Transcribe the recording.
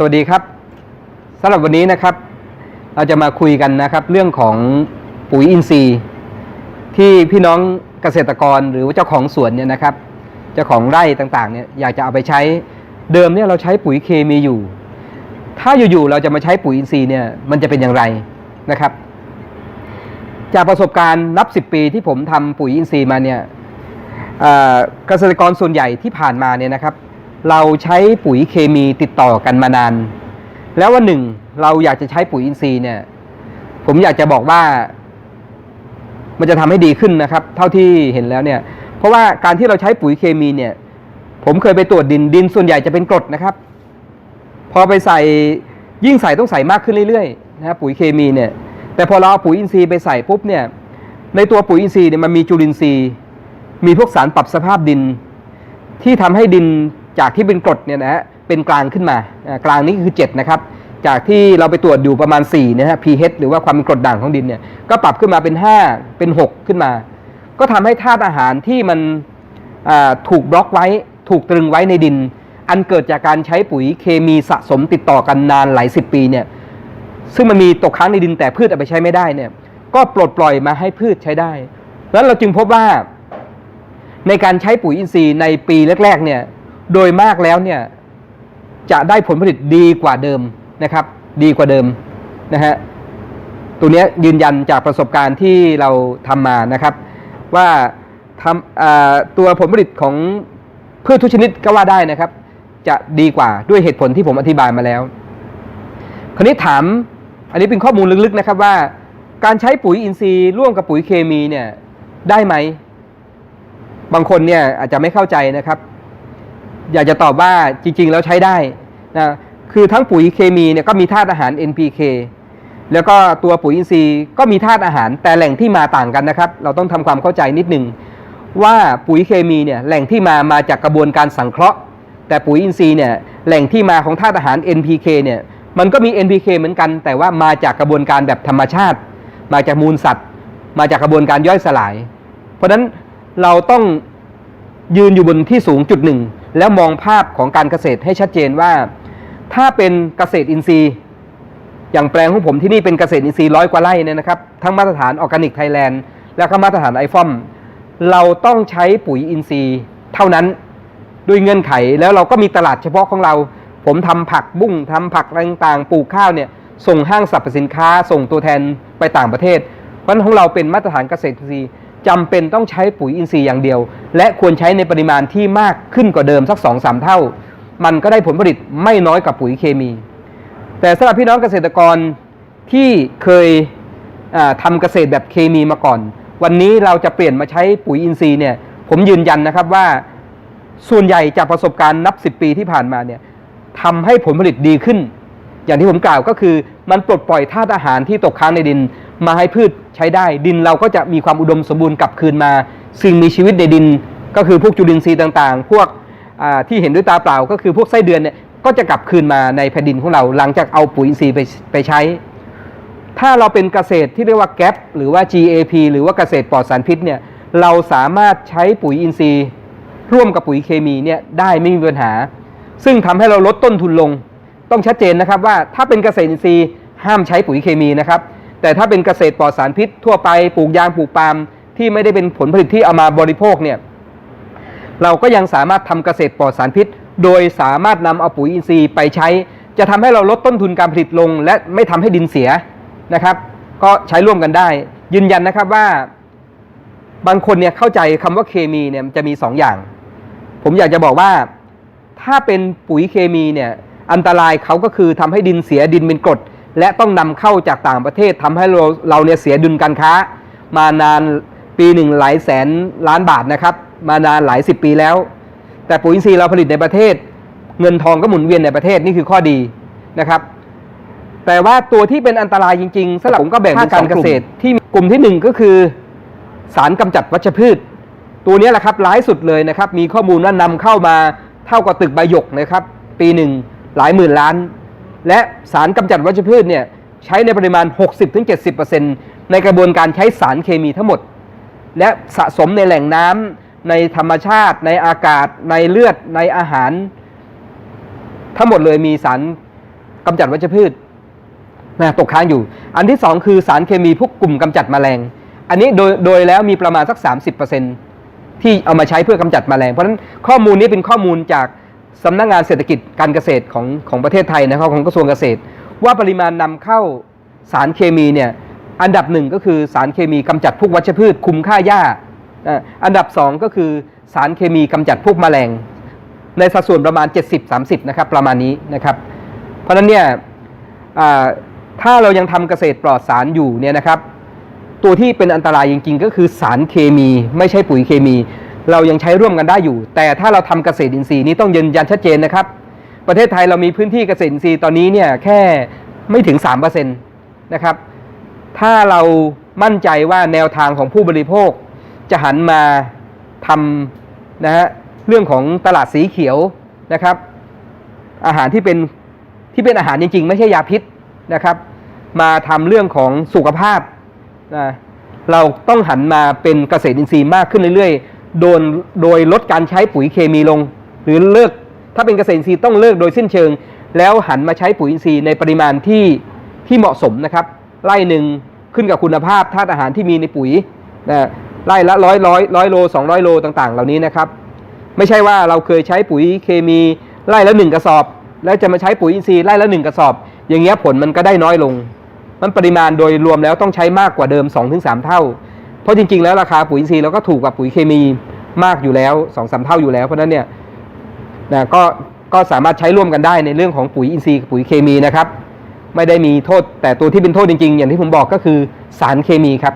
สวัสดีครับสำหรับวันนี้นะครับ เราจะมาคุยกันนะครับ เรื่องของปุ๋ยอินทรีย์ ที่พี่น้องเกษตรกรหรือว่าเจ้าของสวนเนี่ยนะครับ เจ้าของไร่ต่างๆเนี่ยอยากจะเอาไปใช้เดิมเนี่ยเราใช้ปุ๋ยเคมีอยู่ ถ้าอยู่ๆเราจะมาใช้ปุ๋ยอินทรีย์เนี่ยมันจะเป็นอย่างไรนะครับ จากประสบการณ์นับ 10 ปีที่ผมทำปุ๋ยอินทรีย์มาเนี่ยเกษตรกรส่วนใหญ่ที่ผ่านมาเนี่ยนะครับ เราใช้ปุ๋ยเคมีติดต่อกันมานาน แล้ววันหนึ่งเราอยากจะใช้ปุ๋ยอินทรีย์เนี่ย ผมอยากจะบอกว่า มันจะทำให้ดีขึ้นนะครับ เท่าที่เห็นแล้วเนี่ย เพราะว่าการที่เราใช้ปุ๋ยเคมีเนี่ย ผมเคยไปตรวจดินดินส่วนใหญ่จะเป็นกรดนะครับ พอไปใส่ยิ่งใส่ต้องใส่มากขึ้นเรื่อยๆนะปุ๋ยเคมีเนี่ย แต่พอเราเอาปุ๋ยอินทรีย์ไปใส่ปุ๊บเนี่ย ในตัวปุ๋ยอินทรีย์เนี่ยมันมีจุลินทรีย์ มีพวกสารปรับสภาพดินที่ทำให้ดิน จากที่เป็นกรดเนี่ยนะฮะเป็นกลางขึ้นมาอ่ากลางนี้คือ 7 นะครับ จากที่เราไปตรวจอยู่ประมาณ4นะฮะ pH หรือว่าความเป็นกรดด่างของดินเนี่ยก็ปรับขึ้นมาเป็น 5 เป็น 6 ขึ้นมา ก็ทำให้ธาตุอาหารที่มันอ่าถูกบล็อกไว้ ถูกตรึงไว้ในดิน อันเกิดจากการใช้ปุ๋ยเคมีสะสมติดต่อกันนานหลายสิบปีเนี่ยซึ่งมันมีตกค้างในดินแต่พืชเอาไปใช้ไม่ได้เนี่ยก็ปลดปล่อยมาให้พืชใช้ได้แล้วเราจึงพบว่าในการใช้ปุ๋ยอินทรีย์ในปีแรกๆเนี่ย โดยมากแล้วเนี่ยจะได้ผลผลิตดีกว่าเดิมนะครับ ดีกว่าเดิมนะฮะตัวนี้ยืนยันจากประสบการณ์ที่เราทำมานะครับ ว่าทำตัวผลผลิตของพืชทุกชนิดก็ว่าได้นะครับ จะดีกว่าด้วยเหตุผลที่ผมอธิบายมาแล้ว คราวนี้ถามอันนี้เป็นข้อมูลลึกๆนะครับว่า การใช้ปุ๋ยอินทรีย์ร่วมกับปุ๋ยเคมีเนี่ยได้ไหม บางคนเนี่ยอาจจะไม่เข้าใจนะครับ อยากจะตอบว่าจริง ๆ แล้วใช้ได้นะคือทั้งปุ๋ยเคมีเนี่ยก็มีธาตุอาหาร NPK แล้วก็ตัวปุ๋ยอินทรีย์ก็มีธาตุอาหาร แต่แหล่งที่มาต่างกันนะครับ เราต้องทำความเข้าใจนิดนึงว่าปุ๋ยเคมีเนี่ยแหล่งที่มามาจากกระบวนการสังเคราะห์ แต่ปุ๋ยอินทรีย์เนี่ยแหล่งที่มาของธาตุอาหาร NPK เนี่ยมันก็มี NPK เหมือนกัน แต่ว่ามาจากกระบวนการแบบธรรมชาติ มาจากมูลสัตว์ มาจากกระบวนการย่อยสลาย เพราะฉะนั้นเราต้องยืนอยู่บนที่สูงจุดหนึ่ง แล้วมองภาพของการเกษตรให้ชัดเจนว่า ถ้าเป็นเกษตรอินทรีย์ อย่างแปลงของผมที่นี่เป็นเกษตรอินทรีย์ร้อยกว่าไร่เนี่ยนะครับทั้งมาตรฐานออร์แกนิกไทยแลนด์แล้วก็มาตรฐานไอฟอมเราต้องใช้ปุ๋ยอินทรีย์เท่านั้นด้วยเงื่อนไขแล้วเราก็มีตลาดเฉพาะของเรา ผมทำผักบุ้งทำผักอะไรต่างๆปลูกข้าวเนี่ยส่งห้างสรรพสินค้า ส่งตัวแทนไปต่างประเทศ เพราะฉะนั้นของเราเป็นมาตรฐานเกษตรอินทรีย์ จำเป็นต้องใช้ปุ๋ยอินทรีย์อย่างเดียว และควรใช้ในปริมาณที่มากขึ้นกว่าเดิมสัก2อสเท่า มันก็ได้ผลผลิตไม่น้อยกว่าปุ๋ยเคมี แต่สำหรับพี่น้องเกษตรกรที่เคยทำาเกษตรแบบเคมีมาก่อน วันนี้เราจะเปลี่ยนมาใช้ปุ๋ยอินทรีย์เนี่ยผมยืนยันนะครับว่าส่วนใหญ่จากประสบการณ์นับ 10 ปีที่ผ่านมาเนี่ยทำให้ผลผลิตดีขึ้น อย่างที่ผมกล่าวก็คือมันปลดปล่อยธาตุอาหารที่ตกค้างในดิน มาให้พืชใช้ได้ ดินเราก็จะมีความอุดมสมบูรณ์กลับคืนมา สิ่งมีชีวิตในดินก็คือพวกจุลินทรีย์ต่างๆ พวกที่เห็นด้วยตาเปล่าก็คือพวกไส้เดือนเนี่ยก็จะกลับคืนมาในแผ่นดินของเราหลังจากเอาปุ๋ยอินทรีย์ไปไปใช้ ถ้าเราเป็นเกษตรที่เรียกว่าแก p หรือว่า GAP หรือว่าเกษตรปลอดสารพิษเนี่ยเราสามารถใช้ปุ๋ยอินทรีย์ ร่วมกับปุ๋ยเคมีเนี่ยได้ไม่มีปัญหา ซึ่งทำให้เราลดต้นทุนลง ต้องชัดเจนนะครับว่าถ้าเป็นเกษตรอินทรีย์ห้ามใช้ปุ๋ยเคมีนะครับ แต่ถ้าเป็นเกษตรปลอดสารพิษทั่วไปปลูกยางปลูกปาล์มที่ไม่ได้เป็นผลผลิตที่เอามาบริโภคเนี่ยเราก็ยังสามารถทำเกษตรปลอดสารพิษ โดยสามารถนำเอาปุ๋ยอินทรีย์ไปใช้ จะทำให้เราลดต้นทุนการผลิตลง และไม่ทำให้ดินเสียนะครับ ก็ใช้ร่วมกันได้ ยืนยันนะครับว่า บางคนเนี่ยเข้าใจคำว่าเคมีเนี่ยจะมีสองอย่าง ผมอยากจะบอกว่าถ้าเป็นปุ๋ยเคมีเนี่ยอันตรายเขาก็คือทำให้ดินเสียดินเป็นกรด และต้องนำเข้าจากต่างประเทศทำให้เราเราเนี่ยเสียดุลการค้า มานานปีหนึ่งหลายแสนล้านบาทนะครับ มานานหลายสิบปีแล้ว แต่ปุ๋ยอินทรีย์เราผลิตในประเทศ เงินทองก็หมุนเวียนในประเทศนี่คือข้อดีนะครับ แต่ว่าตัวที่เป็นอันตรายจริงๆสำหรับผมก็แบ่งเป็นการเกษตรที่มีกลุ่มที่หนึ่งก็คือสารกำจัดวัชพืช ตัวนี้แหละครับร้ายสุดเลยนะครับ มีข้อมูลว่านำเข้ามาเท่ากับตึกใบหยกนะครับ ปีหนึ่งหลายหมื่นล้าน และสารกำจัดวัชพืชเนี่ยใช้ในปริมาณ 60-70%ในกระบวนการใช้สารเคมีทั้งหมด และสะสมในแหล่งน้ำในธรรมชาติ ในอากาศ ในเลือดในอาหาร ทั้งหมดเลยมีสารกำจัดวัชพืชนะตกค้างอยู่ อันที่สองคือสารเคมีพวกกลุ่มกำจัดแมลง อันนี้โดยโดยแล้วมีประมาณสัก 30%ที่เอามาใช้เพื่อกำจัดแมลง เพราะฉะนั้นข้อมูลนี้เป็นข้อมูลจาก สำนักงานเศรษฐกิจการเกษตรของของประเทศไทยนะครับของกระทรวงเกษตร ว่าปริมาณนำเข้าสารเคมีเนี่ยอันดับหนึ่งก็คือสารเคมีกำจัดพวกวัชพืช คุมค่าหญ้าอะอันดับสองก็คือสารเคมีกำจัดพวกแมลง ในสัดส่วนประมาณ 70-30นะครับประมาณนี้นะครับ เพราะฉะนั้นเนี่ยถ้าเรายังทำเกษตรปลอดสารอยู่เนี่ยนะครับ ตัวที่เป็นอันตรายจริงๆ ก็คือสารเคมี ไม่ใช่ปุ๋ยเคมี เรายังใช้ร่วมกันได้อยู่ แต่ถ้าเราทำเกษตรอินทรีย์นี้ต้องยืนยันชัดเจนนะครับ ประเทศไทยเรามีพื้นที่เกษตรอินทรีย์ตอนนี้เนี่ยแค่ไม่ถึง3%นะครับ ถ้าเรามั่นใจว่าแนวทางของผู้บริโภค จะหันมาทำนะฮะเรื่องของตลาดสีเขียวนะครับ อาหารที่เป็นที่เป็นอาหารจริง ๆ ไม่ใช่ยาพิษนะครับ มาทำเรื่องของสุขภาพนะเราต้องหันมาเป็นเกษตรอินทรีย์มากขึ้นเรื่อยๆ โดยโดยลดการใช้ปุ๋ยเคมีลง หรือเลิกถ้าเป็นเกษตรอินทรีย์ต้องเลิกโดยสิ้นเชิง แล้วหันมาใช้ปุ๋ยอินทรีย์ในปริมาณที่ที่เหมาะสมนะครับไร่หนึ่งขึ้นกับคุณภาพธาตุอาหารที่มีในปุ๋ยนะไร่ละร้อยร้อยร้อยโลสองร้อยโลต่างๆ เหล่านี้นะครับ ไม่ใช่ว่าเราเคยใช้ปุ๋ยเคมีไร่ละหนึ่งกระสอบ แล้วจะมาใช้ปุ๋ยอินทรีย์ไร่ละหนึ่งกระสอบ อย่างเงี้ยผลมันก็ได้น้อยลง มันปริมาณโดยรวมแล้วต้องใช้มากกว่าเดิม 2-3 เท่า เพราะจริง ๆ แล้วราคาปุ๋ยอินทรีย์เราก็ถูกกว่าปุ๋ยเคมีมากอยู่แล้วสองสาเท่าอยู่แล้ว เพราะฉะนั้นเนี่ยนะก็ก็สามารถใช้ร่วมกันได้ในเรื่องของปุ๋ยอินทรีย์กับปุ๋ยเคมีนะครับ ไม่ได้มีโทษแต่ตัวที่เป็นโทษจริง ๆ อย่างที่ผมบอกก็คือสารเคมีครับ